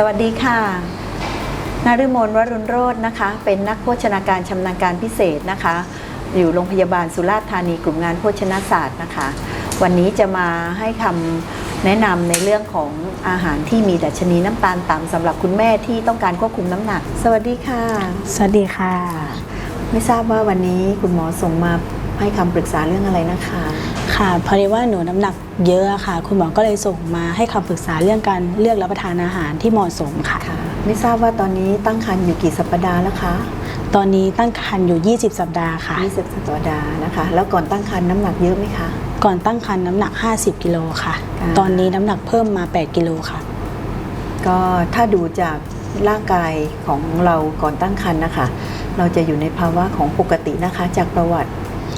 สวัสดีค่ะ นาฤมลวรุณโรจน์นะคะ เป็นนักโภชนาการชำนาญการพิเศษนะคะ อยู่โรงพยาบาลสุราษฎร์ธานีกลุ่มงานโภชนาศาสตร์นะคะ วันนี้จะมาให้คำแนะนำในเรื่องของอาหารที่มีดัชนีน้ำตาลต่ำสำหรับคุณแม่ที่ต้องการควบคุมน้ำหนัก สวัสดีค่ะ สวัสดีค่ะ ไม่ทราบว่าวันนี้คุณหมอส่งมาให้คำปรึกษาเรื่องอะไรนะคะ ค่ะพอดีว่าหนูน้ำหนักเยอะอะค่ะ คุณหมอก็เลยส่งมาให้คำปรึกษาเรื่องการเลือกรับประทานอาหารที่เหมาะสมค่ะ ค่ะ ไม่ทราบว่าตอนนี้ตั้งครรภ์อยู่กี่สัปดาห์แล้วคะตอนนี้ตั้งครรภ์อยู่ 20 สัปดาห์ค่ะ 20สัปดาห์นะคะ แล้วก่อนตั้งครรภ์น้ำหนักเยอะไหมคะ ก่อนตั้งครรภ์น้ำหนัก 50 กิโลค่ะค่ะตอนนี้น้ำหนักเพิ่มมา 8 กิโลค่ะ ก็ถ้าดูจากร่างกายของเราก่อนตั้งครรภ์นะคะ เราจะอยู่ในภาวะของปกตินะคะ จากประวัติ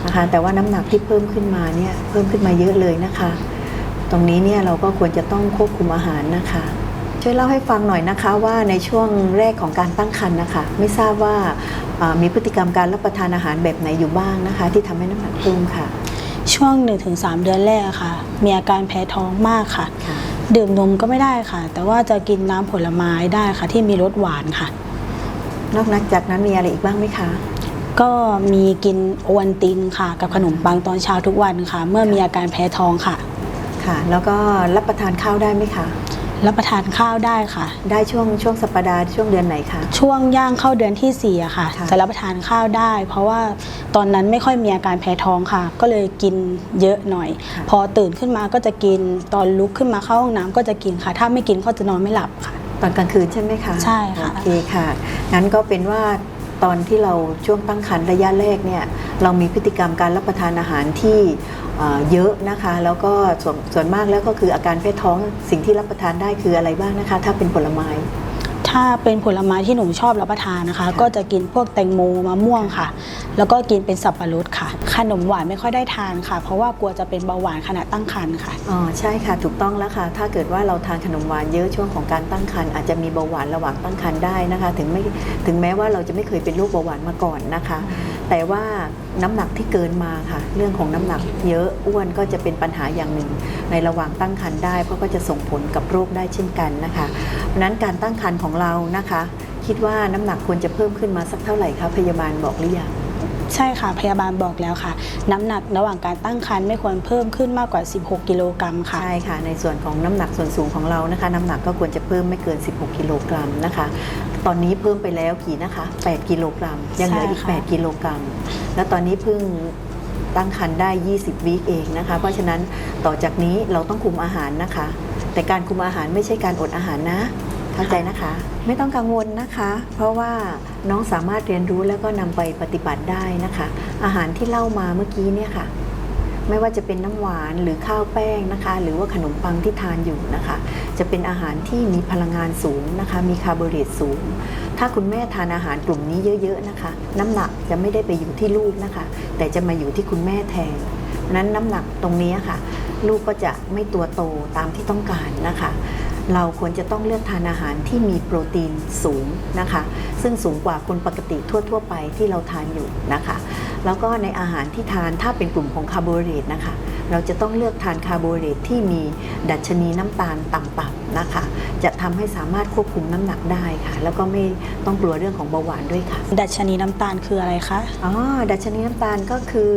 นะคะแต่ว่าน้ำหนักที่เพิ่มขึ้นมาเนี่ยเพิ่มขึ้นมาเยอะเลยนะคะ ตรงนี้เนี่ยเราก็ควรจะต้องควบคุมอาหารนะคะ ช่วยเล่าให้ฟังหน่อยนะคะว่าในช่วงแรกของการตั้งครรภ์นะคะ ไม่ทราบว่าอ่ามีพฤติกรรมการรับประทานอาหารแบบไหนอยู่บ้างนะคะ ที่ทำให้น้ำหนักเพิ่มค่ะ ช่วง 1-3 เดือนแรกอะค่ะ มีอาการแพ้ท้องมากค่ะค่ะดื่มนมก็ไม่ได้ค่ะ แต่ว่าจะกินน้ำผลไม้ได้ค่ะ ที่มีรสหวานค่ะ นอกจากนั้นมีอะไรอีกบ้างไหมคะ ก็มีกินโอวันตินค่ะ กับขนมปังตอนเช้าทุกวันค่ะ เมื่อมีอาการแพ้ท้องค่ะ ค่ะ แล้วก็รับประทานข้าวได้ไหมคะ รับประทานข้าวได้ค่ะ ได้ช่วงช่วงสัปดาห์ช่วงเดือนไหนคะ ช่วงย่างเข้าเดือนที่สี่อะค่ะ ค่ะ จะรับประทานข้าวได้ เพราะว่าตอนนั้นไม่ค่อยมีอาการแพ้ท้องค่ะ ก็เลยกินเยอะหน่อย พอตื่นขึ้นมาก็จะกินตอนลุกขึ้นมาเข้าห้องน้ำก็จะกินค่ะ ถ้าไม่กินก็จะนอนไม่หลับค่ะ ตอนกลางคืนใช่ไหมคะใช่ค่ะ โอเคค่ะ งั้นก็เป็นว่า ตอนที่เราช่วงตั้งครรภ์ระยะแรกเนี่ยเรามีพฤติกรรมการรับประทานอาหารที่เเยอะนะคะ แล้วก็ส่วนส่วนมากแล้วก็คืออาการแพ้ท้องสิ่งที่รับประทานได้คืออะไรบ้างนะคะ ถ้าเป็นผลไม้ ถ้าเป็นผลไม้ที่หนูชอบรับประทานนะคะค่ะก็จะกินพวกแตงโมมะม่วงค่ะ แล้วก็กินเป็นสับปะรดค่ะ ขนมหวานไม่ค่อยได้ทานค่ะ เพราะว่ากลัวจะเป็นเบาหวานขณะตั้งครรภ์ค่ะ อ๋อใช่ค่ะ ถูกต้องแล้วค่ะ ถ้าเกิดว่าเราทานขนมหวานเยอะช่วงของการตั้งครรภ์อาจจะมีเบาหวานระหว่างตั้งครรภ์ได้นะคะ ถึงไม่ถึงแม้ว่าเราจะไม่เคยเป็นโรคเบาหวานมาก่อนนะคะ แต่ว่าน้ำหนักที่เกินมาค่ะ เรื่องของน้ำหนักเยอะอ้วนก็จะเป็นปัญหาอย่างหนึ่ง ในระหว่างตั้งครรภ์ได้เพราะก็จะส่งผลกับโรคได้เช่นกันนะคะเพราะฉะนั้นการตั้งครรภ์ของเรานะคะ คิดว่าน้ำหนักควรจะเพิ่มขึ้นมาสักเท่าไหร่คะพยาบาลบอกหรือยังใช่ค่ะ พยาบาลบอกแล้วค่ะ น้ำหนักระหว่างการตั้งครรภ์ไม่ควรเพิ่มขึ้นมากกว่า 16 กิโลกรัมค่ะ ใช่ค่ะ ในส่วนของน้ำหนักส่วนสูงของเรานะคะ น้ำหนักก็ควรจะเพิ่มไม่เกิน 16 กิโลกรัมนะคะ ตอนนี้เพิ่มไปแล้วกี่นะคะ 8 กิโลกรัม ยังเหลืออีกใช่ค่ะ8กิโลกรัม แล้วตอนนี้เพิ่งตั้งครรภ์ได้ 20 วีคเองนะคะ เพราะฉะนั้นต่อจากนี้เราต้องคุมอาหารนะคะ แต่การคุมอาหารไม่ใช่การอดอาหารนะเข้าใจนะคะ ไม่ต้องกังวลนะคะ เพราะว่าน้องสามารถเรียนรู้แล้วก็นำไปปฏิบัติได้นะคะ อาหารที่เล่ามาเมื่อกี้เนี่ยค่ะ ไม่ว่าจะเป็นน้ำหวานหรือข้าวแป้งนะคะ หรือว่าขนมปังที่ทานอยู่นะคะ จะเป็นอาหารที่มีพลังงานสูงนะคะ มีคาร์โบไฮเดรตสูง ถ้าคุณแม่ทานอาหารกลุ่มนี้เยอะ ๆนะคะ น้ำหนักจะไม่ได้ไปอยู่ที่ลูกนะคะ แต่จะมาอยู่ที่คุณแม่แทนนั้นน้ำหนักตรงนี้ค่ะ ลูกก็จะไม่ตัวโตตามที่ต้องการนะคะเราควรจะต้องเลือกทานอาหารที่มีโปรตีนสูงนะคะ ซึ่งสูงกว่าคนปกติทั่ว ๆ ไปที่เราทานอยู่นะคะ แล้วก็ในอาหารที่ทานถ้าเป็นกลุ่มของคาร์โบไฮเดรตนะคะ เราจะต้องเลือกทานคาร์โบไฮเดรตที่มีดัชนีน้ำตาลต่ำๆนะคะ จะทำให้สามารถควบคุมน้ำหนักได้ค่ะ แล้วก็ไม่ต้องกลัวเรื่องของเบาหวานด้วยค่ะดัชนีน้ำตาลคืออะไรคะอ๋อดัชนีน้ำตาลก็คือ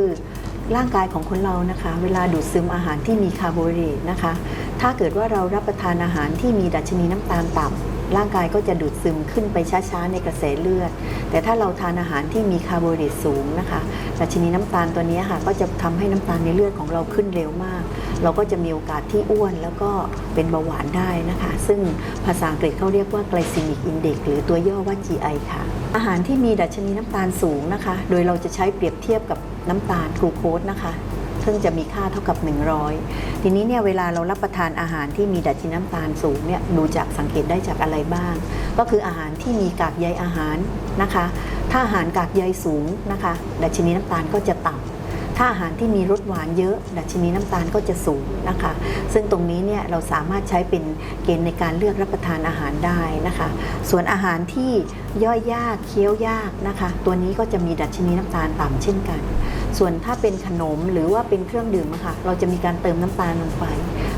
ร่างกายของคนเรานะคะ เวลาดูดซึมอาหารที่มีคาร์โบไฮเดรตนะคะ ถ้าเกิดว่าเรารับประทานอาหารที่มีดัชนีน้ำตาลต่ำ ร่างกายก็จะดูดซึมขึ้นไปช้าๆในกระแสเลือด แต่ถ้าเราทานอาหารที่มีคาร์โบไฮเดรตสูงนะคะดัชนีน้ำตาลตัวนี้ค่ะก็จะทำให้น้ำตาลในเลือดของเราขึ้นเร็วมาก เราก็จะมีโอกาสที่อ้วนแล้วก็เป็นเบาหวานได้นะคะ ซึ่งภาษาอังกฤษเขาเรียกว่า glycemic index หรือตัวย่อว่า GI ค่ะ อาหารที่มีดัชนีน้ำตาลสูงนะคะ โดยเราจะใช้เปรียบเทียบกับน้ำตาลกลูโคสนะคะ ซึ่งจะมีค่าเท่ากับ 100 ทีนี้เนี่ยเวลาเรารับประทานอาหารที่มีดัชนีน้ำตาลสูงเนี่ยดูจากสังเกตได้จากอะไรบ้าง ก็คืออาหารที่มีกากใยอาหารนะคะ ถ้าอาหารกากใยสูงนะคะ ดัชนีน้ำตาลก็จะต่ำถ้าอาหารที่มีรสหวานเยอะ ดัชนีน้ำตาลก็จะสูงนะคะ ซึ่งตรงนี้เนี่ยเราสามารถใช้เป็นเกณฑ์ในการเลือกรับประทานอาหารได้นะคะ ส่วนอาหารที่ย่อยยากเคี้ยวยากนะคะ ตัวนี้ก็จะมีดัชนีน้ำตาลต่ำเช่นกัน ส่วนถ้าเป็นขนมหรือว่าเป็นเครื่องดื่มอะค่ะเราจะมีการเติมน้ำตาลลงไป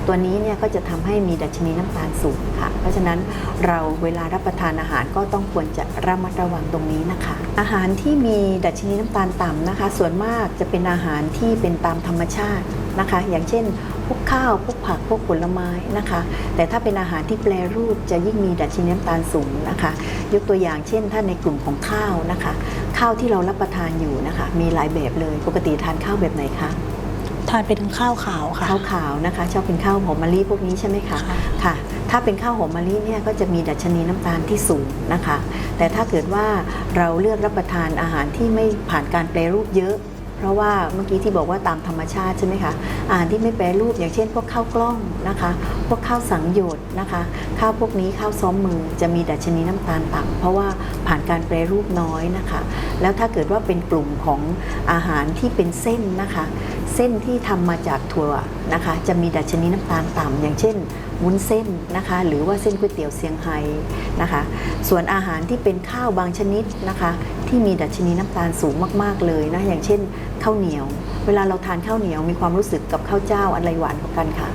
ตัวนี้เนี่ยก็จะทำให้มีดัชนีน้ำตาลสูงค่ะ เพราะฉะนั้นเราเวลารับประทานอาหารก็ต้องควรจะระมัดระวังตรงนี้นะคะ อาหารที่มีดัชนีน้ำตาลต่ำนะคะ ส่วนมากจะเป็นอาหารที่เป็นตามธรรมชาตินะคะ อย่างเช่น พวกข้าว พวกผัก พวกผลไม้นะคะ แต่ถ้าเป็นอาหารที่แปรรูปจะยิ่งมีดัชนีน้ำตาลสูงนะคะ ยกตัวอย่างเช่น ถ้าในกลุ่มของข้าวนะคะ ข้าวที่เรารับประทานอยู่นะคะ มีหลายแบบเลย ปกติทานข้าวแบบไหนคะทานเป็นข้าวขาวค่ะ ข้าวขาวนะคะ ชอบเป็นข้าวหอมมะลิพวกนี้ใช่ไหมคะค่ะค่ะถ้าเป็นข้าวหอมมะลิเนี่ยก็จะมีดัชนีน้ำตาลที่สูงนะคะ แต่ถ้าเกิดว่าเราเลือกรับประทานอาหารที่ไม่ผ่านการแปรรูปเยอะ เพราะว่าเมื่อกี้ที่บอกว่าตามธรรมชาติใช่ไหมคะอาหารที่ไม่แปรรูปอย่างเช่น พวกข้าวกล้องนะคะ พวกข้าวสังโยชน์นะคะข้าวพวกนี้ข้าวซ้อมมือจะมีดัชนีน้ำตาลต่ำเพราะว่าผ่านการแปรรูปน้อยนะคะ แล้วถ้าเกิดว่าเป็นกลุ่มของอาหารที่เป็นเส้นนะคะ เส้นที่ทำมาจากถั่วนะคะ จะมีดัชนีน้ำตาลต่ำอย่างเช่นวุ้นเส้นนะคะ หรือว่าเส้นก๋วยเตี๋ยวเซียงไฮ้นะคะ ส่วนอาหารที่เป็นข้าวบางชนิดนะคะ ที่มีดัชนีน้ำตาลสูงมากๆเลยนะอย่างเช่นข้าวเหนียว เวลาเราทานข้าวเหนียวมีความรู้สึกกับข้าวเจ้าอะไรหวานกว่ากันค่ะ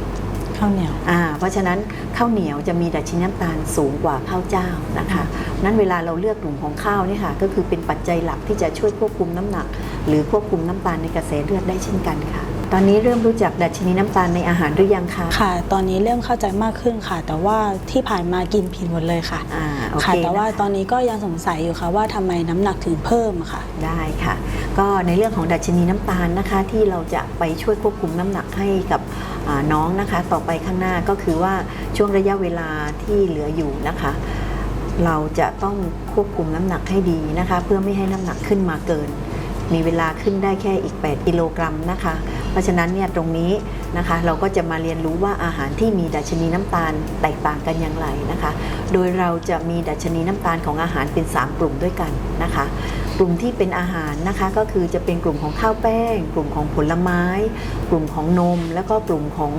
ข้าวเหนียวอ่าเพราะฉะนั้นข้าวเหนียวจะมีดัชนีน้ำตาลสูงกว่าข้าวเจ้านะคะนั้นเวลาเราเลือกกลุ่มของข้าวเนี่ยค่ะก็คือเป็นปัจจัยหลักที่จะช่วยควบคุมน้ำหนัก หรือควบคุมน้ำตาลในกระแสเลือดได้เช่นกันค่ะ ตอนนี้เริ่มรู้จักดัชนีน้ำตาลในอาหารหรือยังคะค่ะ ตอนนี้เริ่มเข้าใจมากขึ้นค่ะ แต่ว่าที่ผ่านมากินผิดหมดเลยค่ะอ่าโอค่ะเคแต่ว่านะคะตอนนี้ก็ยังสงสัยอยู่ค่ะว่าทำไมน้ำหนักถึงเพิ่มค่ะ ได้ค่ะ ก็ในเรื่องของดัชนีน้ำตาลนะคะ ที่เราจะไปช่วยควบคุมน้ำหนักให้กับอ่าน้องนะคะ ต่อไปข้างหน้าก็คือว่าช่วงระยะเวลาที่เหลืออยู่นะคะ เราจะต้องควบคุมน้ำหนักให้ดีนะคะ เพื่อไม่ให้น้ำหนักขึ้นมาเกิน มีเวลาขึ้นได้แค่อีก 8 กิโลกรัมนะคะ เพราะฉะนั้นเนี่ยตรงนี้นะคะเราก็จะมาเรียนรู้ว่าอาหารที่มีดัชนีน้ำตาลแตกต่างกันอย่างไรนะคะ โดยเราจะมีดัชนีน้ำตาลของอาหารเป็น 3 กลุ่มด้วยกันนะคะ กลุ่มที่เป็นอาหารนะคะก็คือจะเป็นกลุ่มของข้าวแป้ง กลุ่มของผลไม้ กลุ่มของนม แล้วก็กลุ่มของ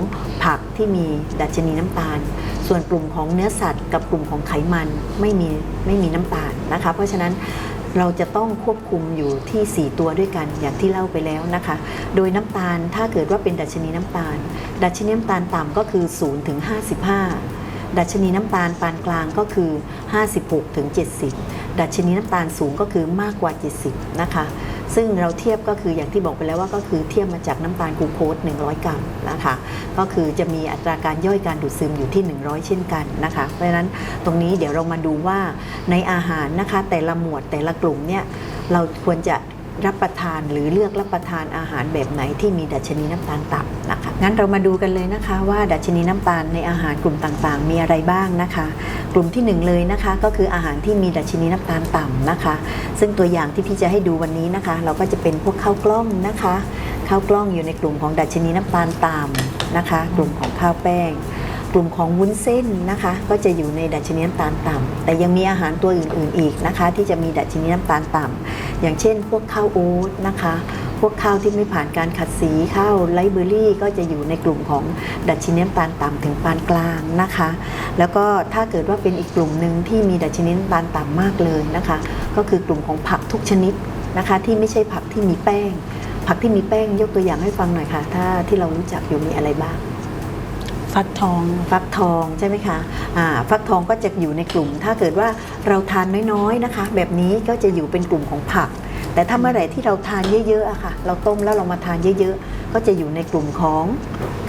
ผักที่มีดัชนีน้ำตาล ส่วนกลุ่มของเนื้อสัตว์ กับกลุ่มของไขมันไม่มีไม่มีน้ำตาลนะคะ เพราะฉะนั้น เราจะต้องควบคุมอยู่ที่ 4 ตัวด้วยกันอย่างที่เล่าไปแล้วนะคะ โดยน้ำตาลถ้าเกิดว่าเป็นดัชนีน้ำตาล ดัชนีน้ำตาลต่ำก็คือ0ถึง55 ดัชนีน้ำตาลปานกลางก็คือ 56ถึง70 ดัชนีน้ำตาลสูงก็คือมากกว่า 70 นะคะ ซึ่งเราเทียบก็คืออย่างที่บอกไปแล้วว่าก็คือเทียบมาจากน้ำตาลกลูโคส100 กรัมนะคะ ก็คือจะมีอัตราการย่อยการดูดซึมอยู่ที่ 100 เช่นกันนะคะ เพราะฉะนั้นตรงนี้เดี๋ยวเรามาดูว่าในอาหารนะคะแต่ละหมวดแต่ละกลุ่มเนี่ยเราควรจะ รับประทานหรือเลือกรับประทานอาหารแบบไหนที่มีดัชนีน้ำตาลต่ำนะคะ งั้นเรามาดูกันเลยนะคะว่าดัชนีน้ำตาลในอาหารกลุ่มต่างๆ มีอะไรบ้างนะคะ กลุ่มที่หนึ่งเลยนะคะ ก็คืออาหารที่มีดัชนีน้ำตาลต่ำนะคะ ซึ่งตัวอย่างที่พี่จะให้ดูวันนี้นะคะ เราก็จะเป็นพวกข้าวกล้องนะคะ ข้าวกล้องอยู่ในกลุ่มของดัชนีน้ำตาลต่ำนะคะ กลุ่มของข้าวแป้ง กลุ่มของวุ้นเส้นนะคะ ก็จะอยู่ในดัชนีน้ำตาลต่ำแต่ยังมีอาหารตัวอื่นๆอีกนะคะ ที่จะมีดัชนีน้ำตาลต่ำอย่างเช่น พวกข้าวโอ๊ตนะคะ พวกข้าวที่ไม่ผ่านการขัดสีข้าวไรเบอรี่ ก็จะอยู่ในกลุ่มของดัชนีน้ำตาลต่ำถึงปานกลางนะคะ แล้วก็ถ้าเกิดว่าเป็นอีกกลุ่มหนึ่งที่มีดัชนีน้ำตาลต่ำมากเลยนะคะ ก็คือกลุ่มของผักทุกชนิดนะคะ ที่ไม่ใช่ผักที่มีแป้ง ผักที่มีแป้งยกตัวอย่างให้ฟังหน่อยค่ะ ถ้าที่เรารู้จักอยู่มีอะไรบ้าง ฟักทอง ฟักทองใช่ไหมคะอ่าฟักทองก็จะอยู่ในกลุ่ม ถ้าเกิดว่าเราทานน้อยๆนะคะ แบบนี้ก็จะอยู่เป็นกลุ่มของผัก แต่ถ้าเมื่อไหร่ที่เราทานเยอะๆอะค่ะ เราต้มแล้วเรามาทานเยอะๆ ก็จะอยู่ในกลุ่มของ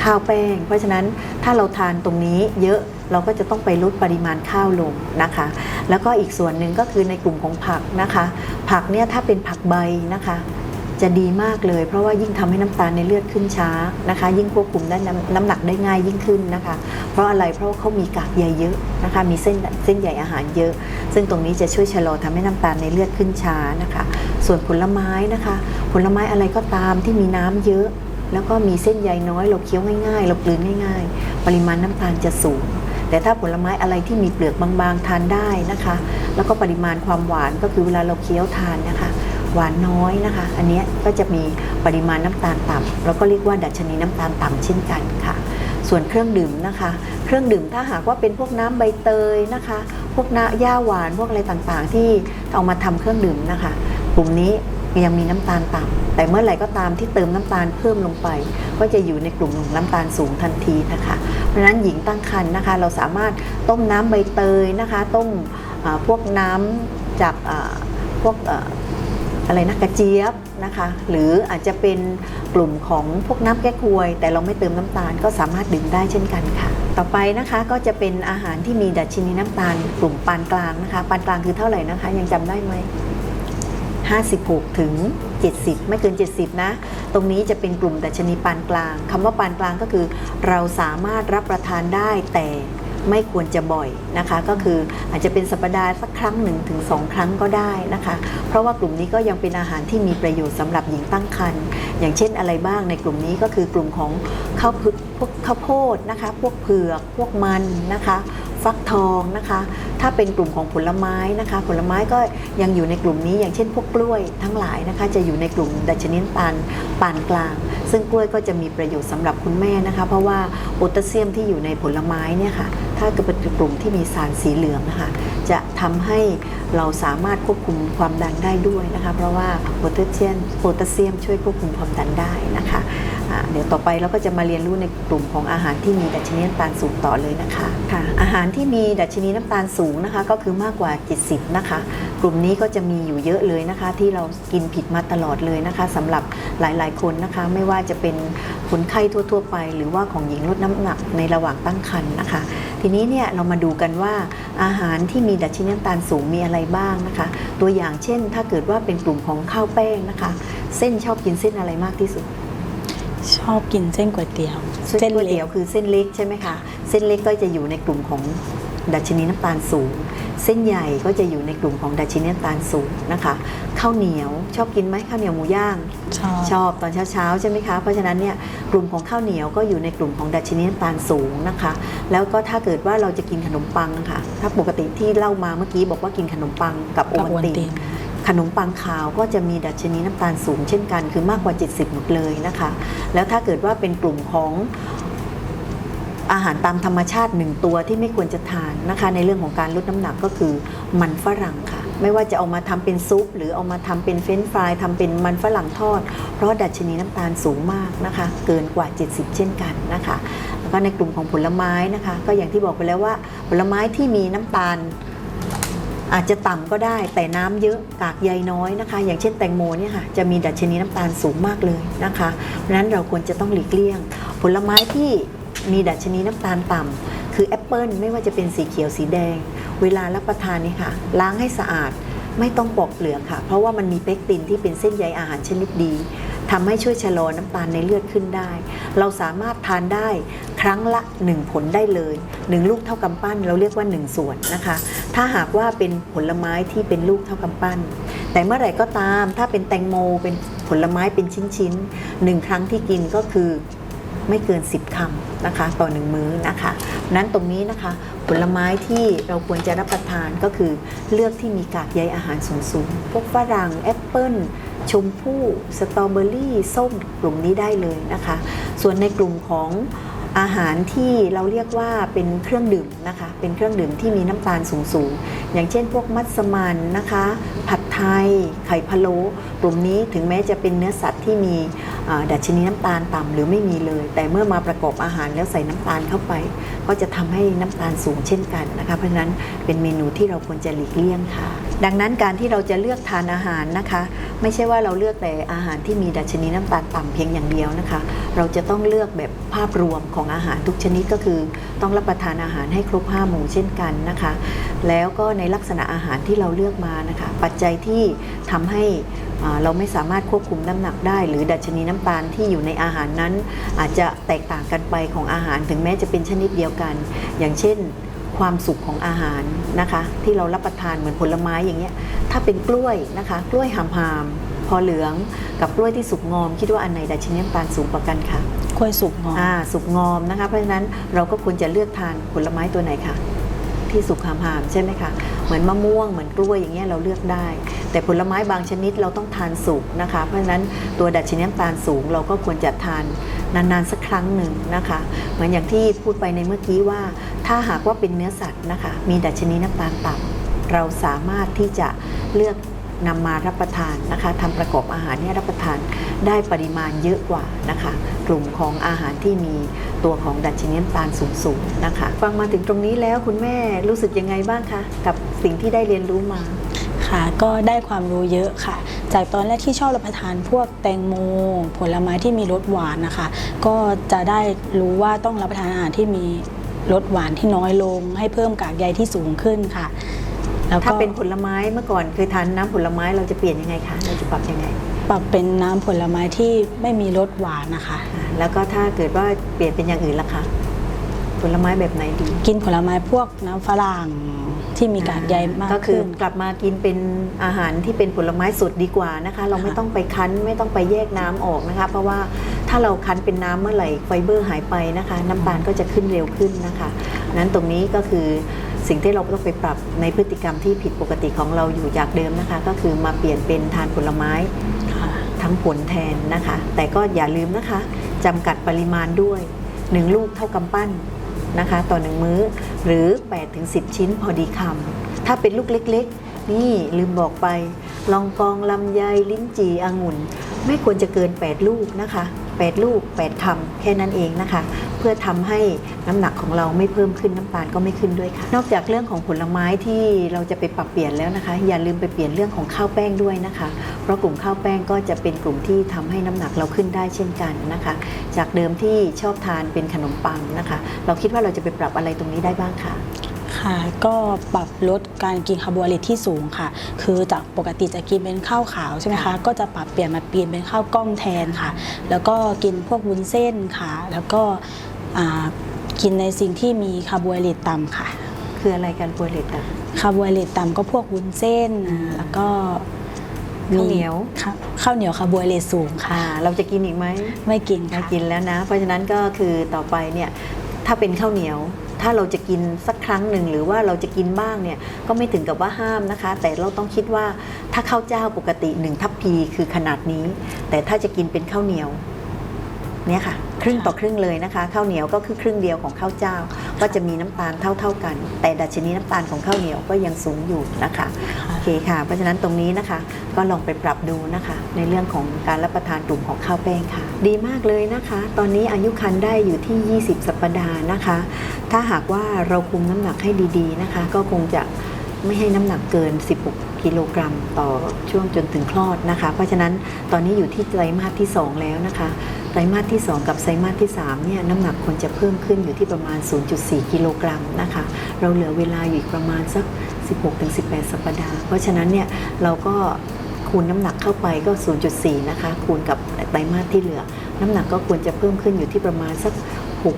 ข้าวแป้ง เพราะฉะนั้นถ้าเราทานตรงนี้เยอะเราก็จะต้องไปลดปริมาณข้าวลงนะคะ แล้วก็อีกส่วนหนึ่งก็คือในกลุ่มของผักนะคะ ผักเนี่ยถ้าเป็นผักใบนะคะ จะดีมากเลย เพราะว่ายิ่งทำให้น้ำตาลในเลือดขึ้นช้านะคะ ยิ่งควบคุมได้น้ำน้ำหนักได้ง่ายยิ่งขึ้นนะคะ เพราะอะไรเพราะาเขามีกากใยเยอะนะคะ มีเส้นเส้นใยอาหารเยอะ ซึ่งตรงนี้จะช่วยชะลอทำให้น้ำตาลในเลือดขึ้นช้านะคะ ส่วนผลไม้นะคะ ผลไม้อะไรก็ตามที่มีน้ำเยอะ แล้วก็มีเส้นใยน้อยเราเคี้ยวง่ายๆเรากลืนง่ายๆ ปริมาณน้ำตาลจะสูงแต่ถ้าผลไม้อะไรที่มีเปลือกบางๆทานได้นะคะ แล้วก็ปริมาณความหวานก็คือเวลาเราเคี้ยวทานนะคะ หวานน้อยนะคะ อันนี้ก็จะมีปริมาณน้ำตาลต่ำเราก็เรียกว่าดัชนีน้ำตาลต่ำเช่นกันค่ะ ส่วนเครื่องดื่มนะคะ เครื่องดื่มถ้าหากว่าเป็นพวกน้ำใบเตยนะคะ พวกน้ำย่าหวานพวกอะไรต่างๆ ที่เอามาทำเครื่องดื่มนะคะ กลุ่มนี้ยังมีน้ำตาลต่ำแต่เมื่อไหร่ก็ตามที่เติมน้ำตาลเพิ่มลงไป ก็จะอยู่ในกลุ่มของน้ำตาลสูงทันทีนะคะ เพราะฉะนั้นหญิงตั้งครรภ์นะคะ เราสามารถต้มน้ำใบเตยนะคะ ต้มพวกน้ำจากพวก อะไรนะกระเจี๊ยบนะคะหรืออาจจะเป็นกลุ่มของพวกน้ำแก้ควย แต่เราไม่เติมน้ำตาลก็สามารถดื่มได้เช่นกันค่ะ ต่อไปนะคะก็จะเป็นอาหารที่มีดัชนีน้ำตาล กลุ่มปานกลางนะคะปานกลางคือเท่าไหร่นะคะ ยังจำได้ไหม56 ถึง 70 ไม่เกิน 70 นะ ตรงนี้จะเป็นกลุ่มดัชนีปานกลางคำว่าปานกลางก็คือ เราสามารถรับประทานได้แต่ ไม่ควรจะบ่อยนะคะ ก็คืออาจจะเป็นสัปดาห์สักครั้งหนึ่งถึงสองครั้งก็ได้นะคะ เพราะว่ากลุ่มนี้ก็ยังเป็นอาหารที่มีประโยชน์สำหรับหญิงตั้งครรภ์อย่างเช่นอะไรบ้างในกลุ่มนี้ก็คือกลุ่มของข้าวพวกข้าวโพดนะคะ พวกเผือกพวกมันนะคะ ฟักทองนะคะ ถ้าเป็นกลุ่มของผลไม้นะคะ ผลไม้ก็ยังอยู่ในกลุ่มนี้อย่างเช่นพวกกล้วยทั้งหลายนะคะ จะอยู่ในกลุ่มดัชนีน้ำตาลปานกลาง ซึ่งกล้วยก็จะมีประโยชน์สำหรับคุณแม่นะคะ เพราะว่าโพแทสเซียมที่อยู่ในผลไม้เนี่ยค่ะถ้าเกิดเป็นกลุ่มที่มีสารสีเหลืองนะคะจะทำให้เราสามารถควบคุมความดันได้ด้วยนะคะ เพราะว่าโพแทสเซียมโพแทสเซียมช่วยควบคุมความดันได้นะคะ อ่าเดี๋ยวต่อไปเราก็จะมาเรียนรู้ในกลุ่มของอาหารที่มีดัชนีน้ำตาลสูงต่อเลยนะคะค่ะอาหารที่มีดัชนีน้ำตาลสูงนะคะ ก็คือมากกว่า 70 นะคะ กลุ่มนี้ก็จะมีอยู่เยอะเลยนะคะ ที่เรากินผิดมาตลอดเลยนะคะสำหรับหลายๆ คนนะคะ ไม่ว่าจะเป็นคนไข้ทั่ว ๆ ไป หรือว่าของหญิงลดน้ำหนักในระหว่างตั้งครรภ์นะคะ ทีนี้เนี่ยเรามาดูกันว่าอาหารที่มีดัชนีน้ำตาลสูงมีอะไรบ้างนะคะ ตัวอย่างเช่น ถ้าเกิดว่าเป็นกลุ่มของข้าวแป้งนะคะ เส้นชอบกินเส้นอะไรมากที่สุด ชอบกินเส้นก๋วยเตี๋ยวเส้นก๋วยเตี๋ยวคือเส้นเล็กใช่ไหมคะ เส้นเล็กก็จะอยู่ในกลุ่มของดัชนีน้ำตาลสูง เส้นใหญ่ก็จะอยู่ในกลุ่มของดัชนีน้ำตาลสูงนะคะข้าวเหนียวชอบกินไหมข้าวเหนียวหมูย่างชอบชอบตอนเช้าๆใช่ไหมคะเพราะฉะนั้นเนี่ยกลุ่มของข้าวเหนียวก็อยู่ในกลุ่มของดัชนีน้ำตาลสูงนะคะ แล้วก็ถ้าเกิดว่าเราจะกินขนมปังนะคะถ้าปกติที่เล่ามาเมื่อกี้บอกว่ากินขนมปังกับโอกับวัลโอวัลติตินน ขนมปังขาวก็จะมีดัชนีน้ำตาลสูงเช่นกัน คือมากกว่า 70 หมดเลยนะคะ แล้วถ้าเกิดว่าเป็นกลุ่มของอาหารตามธรรมชาติหนึ่งตัวที่ไม่ควรจะทานนะคะ ในเรื่องของการลดน้ำหนักก็คือมันฝรั่งค่ะ ไม่ว่าจะเอามาทำเป็นซุป หรือเอามาทำเป็นเฟรนช์ฟรายทำเป็นมันฝรั่งทอด เพราะดัชนีน้ำตาลสูงมากนะคะ เกินกว่า 70 เช่นกันนะคะ แล้วก็ในกลุ่มของผลไม้นะคะ ก็อย่างที่บอกไปแล้วว่าผลไม้ที่มีน้ำตาล อาจจะต่ำก็ได้แต่น้ำเยอะกากใยน้อยนะคะ อย่างเช่นแตงโมเนี่ยค่ะจะมีดัชนีน้ำตาลสูงมากเลยนะคะเพราะนั้นเราควรจะต้องหลีกเลี่ยง ผลไม้ที่มีดัชนีน้ำตาลต่ำคือแอปเปิลไม่ว่าจะเป็นสีเขียวสีแดง เวลารับประทานนี่ค่ะ ล้างให้สะอาดไม่ต้องปอกเปลือกค่ะ เพราะว่ามันมีเปกตินที่เป็นเส้นใยอาหารชนิดดี ทำให้ช่วยชะลอน้ำตาลในเลือดขึ้นได้ เราสามารถทานได้ครั้งละ 1 ผลได้เลย 1 ลูกเท่ากำปั้น เราเรียกว่า 1 ส่วนนะคะ ถ้าหากว่าเป็นผลไม้ที่เป็นลูกเท่ากำปั้น แต่เมื่อไหร่ก็ตาม ถ้าเป็นแตงโมเป็นผลไม้เป็นชิ้นๆหนึ่งครั้งที่กินก็คือไม่เกิน 10 คำนะคะ ต่อหนึ่งมื้อนะคะ นั้นตรงนี้นะคะ ผลไม้ที่เราควรจะรับประทานก็คือเลือกที่มีกากใยอาหารสูงๆ พวกฝรั่งแอปเปิ้ล ชมพู่สตรอเบอรี่ส้มกลุ่มนี้ได้เลยนะคะ ส่วนในกลุ่มของอาหารที่เราเรียกว่าเป็นเครื่องดื่มนะคะ เป็นเครื่องดื่มที่มีน้ำตาลสูงๆอย่างเช่นพวกมัสมันนะคะ ผัดไทย ไข่พะโล้กลุ่มนี้ถึงแม้จะเป็นเนื้อสัตว์ที่มีดัชนีน้ำตาลต่ำหรือไม่มีเลย แต่เมื่อมาประกอบอาหารแล้วใส่น้ำตาลเข้าไป ก็จะทำให้น้ำตาลสูงเช่นกันนะคะ เพราะฉะนั้นเป็นเมนูที่เราควรจะหลีกเลี่ยงค่ะ ดังนั้นการที่เราจะเลือกทานอาหารนะคะ ไม่ใช่ว่าเราเลือกแต่อาหารที่มีดัชนีน้ำตาลต่ำเพียงอย่างเดียวนะคะ เราจะต้องเลือกแบบภาพรวมของอาหารทุกชนิดก็คือ ต้องรับประทานอาหารให้ครบห้าหมู่เช่นกันนะคะ แล้วก็ในลักษณะอาหารที่เราเลือกมานะคะ ปัจจัยที่ทำให้เราไม่สามารถควบคุมน้ำหนักได้ หรือดัชนีน้ำตาลที่อยู่ในอาหารนั้น อาจจะแตกต่างกันไปของอาหารถึงแม้จะเป็นชนิดเดียวกัน อย่างเช่น ความสุกของอาหารนะคะ ที่เรารับประทานเหมือนผลไม้อย่างเงี้ยถ้าเป็นกล้วยนะคะ กล้วยหามหามๆพอเหลืองกับกล้วยที่สุกงอม คิดว่าอันไหนดัชนีน้ำตาลสูงกว่ากันคะกล้วยสุกงอมอ่าสุกงอมนะคะเพราะฉะนั้นเราก็ควรจะเลือกทานผลไม้ตัวไหนคะที่สุกหามๆใช่ไหมคะเหมือนมะม่วงเหมือนกล้วยอย่างเงี้ยเราเลือกได้ แต่ผลไม้บางชนิดเราต้องทานสุกนะคะ เพราะฉะนั้นตัวดัชนีน้ำตาลสูงเราก็ควรจะทานนานๆสักครั้งหนึ่งนะคะ เหมือนอย่างที่พูดไปในเมื่อกี้ว่า ถ้าหากว่าเป็นเนื้อสัตว์นะคะ มีดัชนีน้ำตาลต่ำเราสามารถที่จะเลือกนำมารับประทานนะคะทำประกอบอาหารเนี่ยรับประทานได้ปริมาณเยอะกว่านะคะ กลุ่มของอาหารที่มีตัวของดัชนีน้ำตาลสูงๆนะคะ ฟังมาถึงตรงนี้แล้วคุณแม่รู้สึกยังไงบ้างคะกับสิ่งที่ได้เรียนรู้มาค่ะก็ได้ความรู้เยอะค่ะ จากตอนแรกที่ชอบรับประทานพวกแตงโม ผลไม้ที่มีรสหวานนะคะ ก็จะได้รู้ว่าต้องรับประทานอาหารที่มี รสหวานที่น้อยลง ให้เพิ่มกากใยที่สูงขึ้นค่ะ แล้วก็ถ้าเป็นผลไม้เมื่อก่อนเคยทานน้ำผลไม้เราจะเปลี่ยนยังไงคะเราจะปรับยังไงปรับเป็นน้ำผลไม้ที่ไม่มีรสหวานนะคะ อ่าแล้วก็ถ้าเกิดว่าเปลี่ยนเป็นอย่างอื่นล่ะคะผลไม้แบบไหนดีกินผลไม้พวกน้ำฝรั่งที่มีกากใยมากก็คือขึ้น กลับมากินเป็นอาหารที่เป็นผลไม้สดดีกว่านะคะ เราไม่ค่ะ ต้องไปคั้นไม่ต้องไปแยกน้ำออกนะคะ เพราะว่า ถ้าเราคั้นเป็นน้ำเมื่อไหร่ไฟเบอร์หายไปนะคะ น้ำตาลก็จะขึ้นเร็วขึ้นนะคะนั้นตรงนี้ก็คือสิ่งที่เราต้องไปปรับในพฤติกรรมที่ผิดปกติของเราอยู่จากเดิมนะคะ ก็คือมาเปลี่ยนเป็นทานผลไม้ค่ะทั้งผลแทนนะคะ แต่ก็อย่าลืมนะคะจำกัดปริมาณด้วย 1 ลูกเท่ากำปั้นนะคะ ต่อ1มื้อหรือ 8-10 ชิ้นพอดีคำถ้าเป็นลูกเล็กๆ นี่ลืมบอกไป ลองกองลำไยลิ้นจี่องุ่น ไม่ควรจะเกิน 8 ลูกนะคะ 8 ลูก 8คำแค่นั้นเองนะคะ เพื่อทำให้น้ำหนักของเราไม่เพิ่มขึ้นน้ำตาลก็ไม่ขึ้นด้วยค่ะ นอกจากเรื่องของผลไม้ที่เราจะไปปรับเปลี่ยนแล้วนะคะ อย่าลืมไปเปลี่ยนเรื่องของข้าวแป้งด้วยนะคะ เพราะกลุ่มข้าวแป้งก็จะเป็นกลุ่มที่ทำให้น้ำหนักเราขึ้นได้เช่นกันนะคะ จากเดิมที่ชอบทานเป็นขนมปังนะคะ เราคิดว่าเราจะไปปรับอะไรตรงนี้ได้บ้างคะ ค่ะก็ปรับลดการกินคาร์โบไฮเดรตที่สูงค่ะ คือจากปกติจะกินเป็นข้าวขาวใช่ไหมคะค่ะก็จะปรับเปลี่ยนมาเปลี่ยนเป็นข้าวกล้องแทนค่ะ แล้วก็กินพวกวุ้นเส้นค่ะ แล้วก็อ่ากินในสิ่งที่มีคาร์โบไฮเดรตต่ำค่ะ คืออะไรกันโปรเลตอะคาร์โบไฮเดรตต่ำก็พวกวุ้นเส้นอ่าแล้วก็ข้าวเหนียวค่ะข้าวเหนียวคาร์โบไฮเดรตสูงค่ะค่ะเราจะกินอีกไหมไม่กินไม่ค่ะกินแล้วนะ เพราะฉะนั้นก็คือต่อไปเนี่ยถ้าเป็นข้าวเหนียว ถ้าเราจะกินสักครั้งหนึ่งหรือว่าเราจะกินบ้างเนี่ยก็ไม่ถึงกับว่าห้ามนะคะ แต่เราต้องคิดว่าถ้าข้าวเจ้าปกติหนึ่งทัพพีคือขนาดนี้ แต่ถ้าจะกินเป็นข้าวเหนียว เนี่ยค่ะครึ่งต่อครึ่งเลยนะคะข้าวเหนียวก็คือครึ่งเดียวของข้าวเจ้า ก็จะมีน้ำตาลเท่า ๆกัน แต่ดัชนีน้ำตาลของข้าวเหนียวก็ยังสูงอยู่นะคะโอเคค่ะ เพราะฉะนั้นตรงนี้นะคะก็ลองไปปรับดูนะคะ ในเรื่องของการรับประทานกลุ่มของข้าวแป้งค่ะ ดีมากเลยนะคะ ตอนนี้อายุคันได้อยู่ที่ 20 สัปดาห์นะคะ ถ้าหากว่าเราคุมน้ำหนักให้ดีๆนะคะ ก็คงจะไม่ให้น้ำหนักเกิน 16 กิโลกรัมต่อช่วงจนถึงคลอดนะคะ เพราะฉะนั้นตอนนี้อยู่ที่ไตรมาสที่ 2 แล้วนะคะ ไตรมาสที่ 2 กับไตรมาสที่3เนี่ยน้ำหนักควรจะเพิ่มขึ้นอยู่ที่ประมาณ 0.4 กิโลกรัมนะคะ เราเหลือเวลาอยู่อีกประมาณสัก 16-18 สัปดาห์ เพราะฉะนั้นเนี่ยเราก็คูณน้ำหนักเข้าไปก็ 0.4 นะคะ คูณกับไตรมาสที่เหลือ น้ำหนักก็ควรจะเพิ่มขึ้นอยู่ที่ประมาณสัก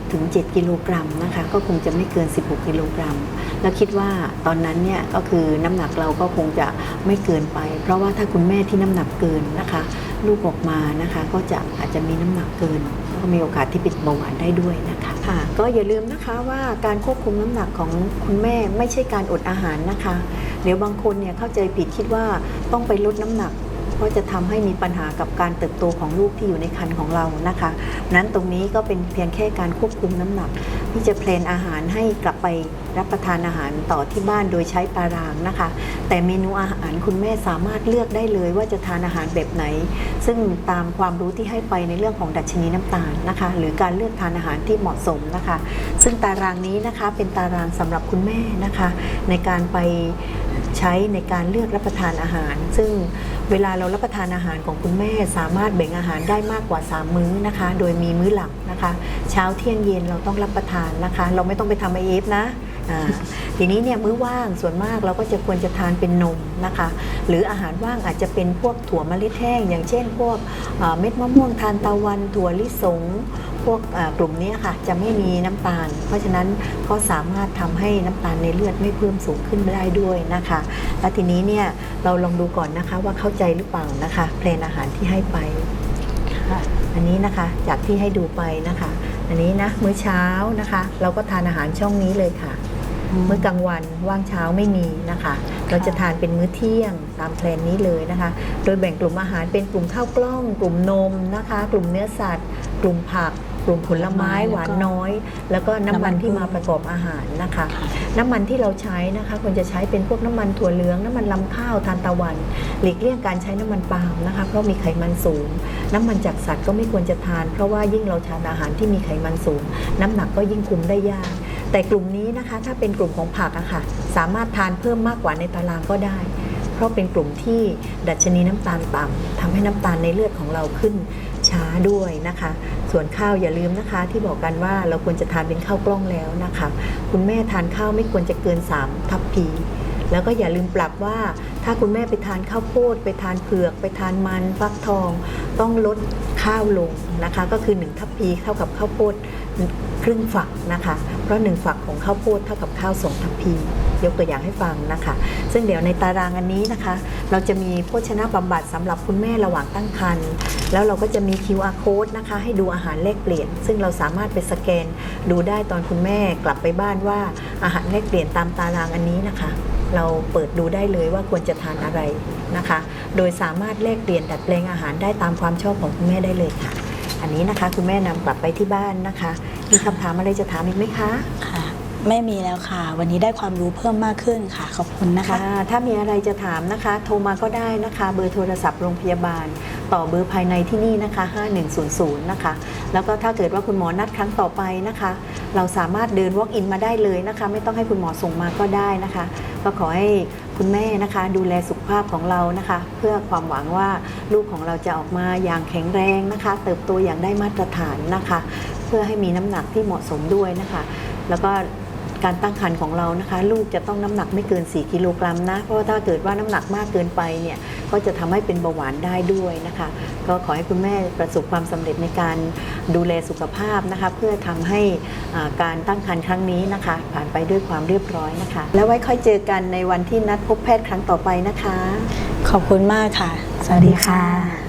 6-7กิโลกรัมนะคะก็คงจะไม่เกิน 16 กิโลกรัม แล้วคิดว่าตอนนั้นเนี่ยก็คือน้ำหนักเราก็คงจะไม่เกินไป เพราะว่าถ้าคุณแม่ที่น้ำหนักเกินนะคะ ลูกออกมานะคะ ก็จะอาจจะมีน้ำหนักเกินแล้วก็มีโอกาสที่เป็นเบาหวานได้ด้วยนะคะค่ะก็อย่าลืมนะคะว่าการควบคุมน้ำหนักของคุณแม่ไม่ใช่การอดอาหารนะคะเดี๋ยวบางคนเนี่ยเข้าใจผิดคิดว่าต้องไปลดน้ำหนัก เพราะจะทำให้มีปัญหากับการเติบโตของลูกที่อยู่ในครรภ์ของเรานะคะนั้นตรงนี้ก็เป็นเพียงแค่การควบคุมน้ำหนัก ที่จะแพลนอาหารให้กลับไปรับประทานอาหารต่อที่บ้านโดยใช้ตารางนะคะ แต่เมนูอาหารคุณแม่สามารถเลือกได้เลยว่าจะทานอาหารแบบไหน ซึ่งตามความรู้ที่ให้ไปในเรื่องของดัชนีน้ำตาลนะคะ หรือการเลือกทานอาหารที่เหมาะสมนะคะ ซึ่งตารางนี้นะคะเป็นตารางสำหรับคุณแม่นะคะ ในการไป ใช้ในการเลือกรับประทานอาหาร ซึ่งเวลาเรารับประทานอาหารของคุณแม่ สามารถแบ่งอาหารได้มากกว่า 3 มื้อนะคะ โดยมีมื้อหลักนะคะ เช้าเที่ยงเย็นเราต้องรับประทานนะคะ เราไม่ต้องไปทำไอเอฟนะ ทีนี้เนี่ยมื้อว่างส่วนมากเราก็จะควรจะทานเป็นนมนะคะ หรืออาหารว่างอาจจะเป็นพวกถั่วเมล็ดแห้ง อย่างเช่น พวกเม็ดมะม่วงทานตะวัน ถั่วลิสงพวกกลุ่มนี้ค่ะจะไม่มีน้ำตาล เพราะฉะนั้นก็สามารถทำให้น้ำตาลในเลือดไม่เพิ่มสูงขึ้นได้ด้วยนะคะ และทีนี้เนี่ยเราลองดูก่อนนะคะว่าเข้าใจหรือเปล่านะคะแพลนอาหารที่ให้ไปอันนี้นะคะจากที่ให้ดูไปนะคะ อันนี้นะมื้อเช้านะคะ เราก็ทานอาหารช่องนี้เลยค่ะ มื้อกลางวันว่างเช้าไม่มีนะคะ เราจะทานเป็นมื้อเที่ยงตามแพลนนี้เลยนะคะ โดยแบ่งกลุ่มอาหารเป็นกลุ่มข้าวกล้อง กลุ่มนมนะคะ กลุ่มเนื้อสัตว์ กลุ่มผักกลุ่มผลไม้หวานน้อย แล้วก็น้ำมันน้ำมันที่มาพืชประกอบอาหารนะคะค่ะน้ำมันที่เราใช้นะคะควรจะใช้เป็นพวกน้ำมันถั่วเหลืองน้ำมันลำข้าวทานตะวัน หลีกเลี่ยงการใช้น้ำมันปาล์มนะคะเพราะมีไขมันสูง น้ำมันจากสัตว์ก็ไม่ควรจะทาน เพราะว่ายิ่งเราทานอาหารที่มีไขมันสูง น้ำหนักก็ยิ่งคุมได้ยาก แต่กลุ่มนี้นะคะถ้าเป็นกลุ่มของผักอะค่ะสามารถทานเพิ่มมากกว่าในตารางก็ได้ เพราะเป็นกลุ่มที่ดัชนีน้ำตาลต่ำทำให้น้ำตาลในเลือดของเราขึ้นช้าด้วยนะคะ ส่วนข้าวอย่าลืมนะคะ ที่บอกกันว่าเราควรจะทานเป็นข้าวกล้องแล้วนะคะ คุณแม่ทานข้าวไม่ควรจะเกิน 3 ทัพพีแล้วก็อย่าลืมปรับว่าถ้าคุณแม่ไปทานข้าวโพดไปทานเผือก ไปทานมันฟักทอง ต้องลดข้าวลงนะคะ ก็คือ1ทัพพีเท่ากับข้าวโพด ครึ่งฝักนะคะ เพราะ1ฝักของข้าวโพดเท่ากับข้าวสองทัพพียกตัวอย่างให้ฟังนะคะ ซึ่งเดี๋ยวในตารางอันนี้นะคะ เราจะมีโภชนะบำบัดสำหรับคุณแม่ระหว่างตั้งครรภ์แล้วเราก็จะมี QR code นะคะ ให้ดูอาหารแลกเปลี่ยน ซึ่งเราสามารถไปสแกนดูได้ตอนคุณแม่กลับไปบ้านว่าอาหารแลกเปลี่ยนตามตารางอันนี้นะคะ เราเปิดดูได้เลยว่าควรจะทานอะไรนะคะ โดยสามารถแลกเปลี่ยนดัดแปลงอาหารได้ตามความชอบของคุณแม่ได้เลยค่ะ อันนี้นะคะ คุณแม่นำกลับไปที่บ้านนะคะ มีคำถามอะไรจะถามอีกไหมคะค่ะ ไม่มีแล้วค่ะ วันนี้ได้ความรู้เพิ่มมากขึ้นค่ะ ขอบคุณนะคะค่ะถ้ามีอะไรจะถามนะคะ โทรมาก็ได้นะคะ เบอร์โทรศัพท์โรงพยาบาล ต่อเบอร์ภายในที่นี่นะคะ 5100 นะคะ แล้วก็ถ้าเกิดว่าคุณหมอนัดครั้งต่อไปนะคะ เราสามารถเดิน walk in มาได้เลยนะคะ ไม่ต้องให้คุณหมอส่งมาก็ได้นะคะ ก็ขอให้ คุณแม่นะคะ ดูแลสุขภาพของเรานะคะ เพื่อความหวังว่าลูกของเราจะออกมาอย่างแข็งแรงนะคะ เติบโตอย่างได้มาตรฐานนะคะ เพื่อให้มีน้ำหนักที่เหมาะสมด้วยนะคะ แล้วก็ การตั้งครรภ์ของเรานะคะ ลูกจะต้องน้ำหนักไม่เกิน 4 กิโลกรัมนะ เพราะว่าถ้าเกิดว่าน้ำหนักมากเกินไปเนี่ยก็จะทำให้เป็นเบาหวานได้ด้วยนะคะ ก็ขอให้คุณแม่ประสบความสำเร็จในการดูแลสุขภาพนะคะ เพื่อทำให้การตั้งครรภ์ครั้งนี้นะคะ ผ่านไปด้วยความเรียบร้อยนะคะ แล้วไว้ค่อยเจอกันในวันที่นัดพบแพทย์ครั้งต่อไปนะคะ ขอบคุณมากค่ะ สวัสดีค่ะ